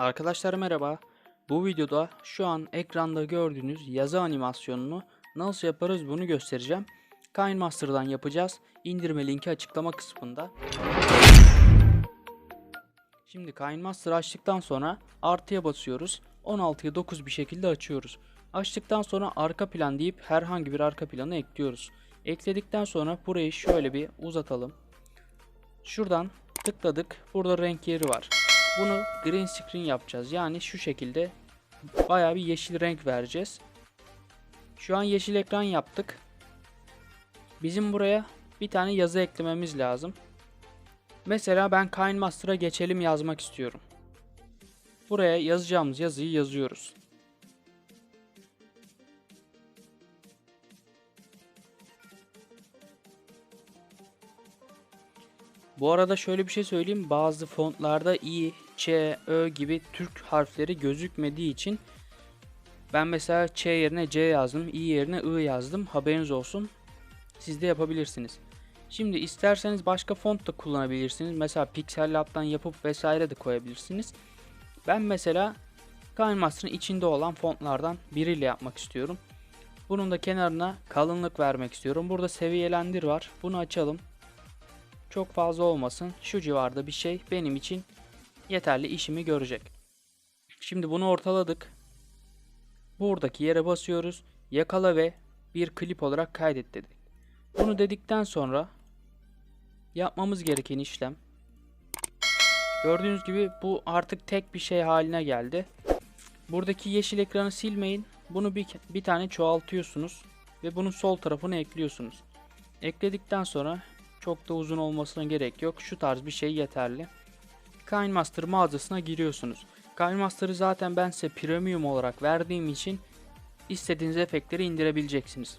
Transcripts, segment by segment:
Arkadaşlar merhaba. Bu videoda şu an ekranda gördüğünüz yazı animasyonunu nasıl yaparız bunu göstereceğim. KineMaster'dan yapacağız. İndirme linki açıklama kısmında. Şimdi KineMaster açtıktan sonra artıya basıyoruz. 16'ya 9 bir şekilde açıyoruz. Açtıktan sonra arka plan deyip herhangi bir arka planı ekliyoruz. Ekledikten sonra burayı şöyle bir uzatalım. Şuradan tıkladık. Burada renk yeri var. Bunu green screen yapacağız. Yani şu şekilde bayağı bir yeşil renk vereceğiz. Şu an yeşil ekran yaptık. Bizim buraya bir tane yazı eklememiz lazım. Mesela ben KineMaster'a geçelim yazmak istiyorum. Buraya yazacağımız yazıyı yazıyoruz. Bu arada şöyle bir şey söyleyeyim. Bazı fontlarda i, ç, ö gibi Türk harfleri gözükmediği için ben mesela ç yerine c yazdım, i yerine i yazdım. Haberiniz olsun. Siz de yapabilirsiniz. Şimdi isterseniz başka font da kullanabilirsiniz. Mesela Pixel Lab'dan yapıp vesaire de koyabilirsiniz. Ben mesela KineMaster'ın içinde olan fontlardan biriyle yapmak istiyorum. Bunun da kenarına kalınlık vermek istiyorum. Burada seviyelendir var. Bunu açalım. Çok fazla olmasın. Şu civarda bir şey benim için yeterli işimi görecek. Şimdi bunu ortaladık. Buradaki yere basıyoruz. Yakala ve bir klip olarak kaydet dedik. Bunu dedikten sonra yapmamız gereken işlem Gördüğünüz gibi bu artık tek bir şey haline geldi. Buradaki yeşil ekranı silmeyin. Bunu bir, bir tane çoğaltıyorsunuz ve bunun sol tarafını ekliyorsunuz. Ekledikten sonra çok da uzun olmasına gerek yok. Şu tarz bir şey yeterli. KineMaster mağazasına giriyorsunuz. KineMaster'ı zaten ben size premium olarak verdiğim için istediğiniz efektleri indirebileceksiniz.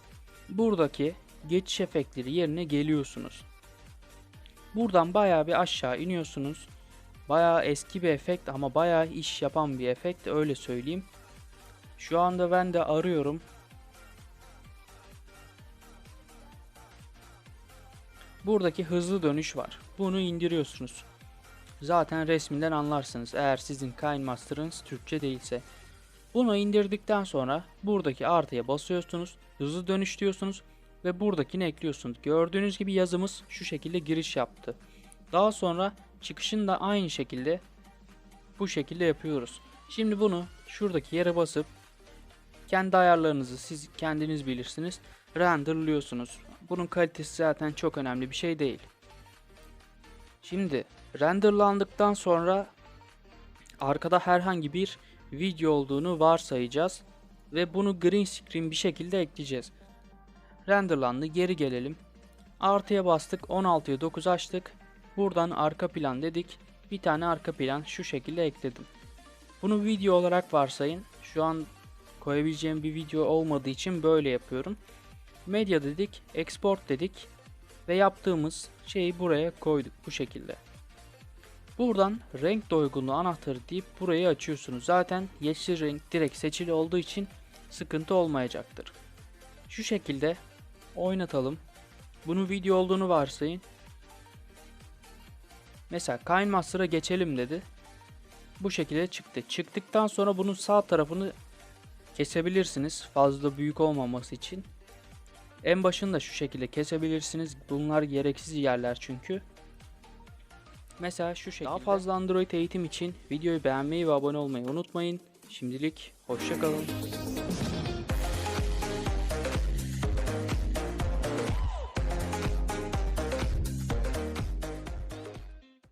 Buradaki geçiş efektleri yerine geliyorsunuz. Buradan bayağı bir aşağı iniyorsunuz. Bayağı eski bir efekt ama bayağı iş yapan bir efekt öyle söyleyeyim. Şu anda ben de arıyorum. Buradaki hızlı dönüş var. Bunu indiriyorsunuz. Zaten resminden anlarsınız eğer sizin KineMaster'ınız Türkçe değilse. Bunu indirdikten sonra buradaki artıya basıyorsunuz. Hızlı dönüş diyorsunuz ve buradakini ekliyorsunuz. Gördüğünüz gibi yazımız şu şekilde giriş yaptı. Daha sonra çıkışını da aynı şekilde bu şekilde yapıyoruz. Şimdi bunu şuradaki yere basıp kendi ayarlarınızı siz kendiniz bilirsiniz. Renderlıyorsunuz. Bunun kalitesi zaten çok önemli bir şey değil. Şimdi renderlandıktan sonra arkada herhangi bir video olduğunu varsayacağız ve bunu green screen bir şekilde ekleyeceğiz. Renderlandı geri gelelim. Artıya bastık 16'ya 9 açtık. Buradan arka plan dedik. Bir tane arka plan şu şekilde ekledim. Bunu video olarak varsayın. Şu an koyabileceğim bir video olmadığı için böyle yapıyorum. Medya dedik, export dedik ve yaptığımız şeyi buraya koyduk bu şekilde. Buradan renk doygunluğu anahtarı deyip burayı açıyorsunuz. Zaten yeşil renk direkt seçili olduğu için sıkıntı olmayacaktır. Şu şekilde oynatalım. Bunun video olduğunu varsayın. Mesela KineMaster'a geçelim dedi. Bu şekilde çıktı. Çıktıktan sonra bunun sağ tarafını kesebilirsiniz. Fazla büyük olmaması için. En başını da şu şekilde kesebilirsiniz. Bunlar gereksiz yerler çünkü. Mesela şu şekilde. Daha fazla Android eğitim için videoyu beğenmeyi ve abone olmayı unutmayın. Şimdilik hoşçakalın.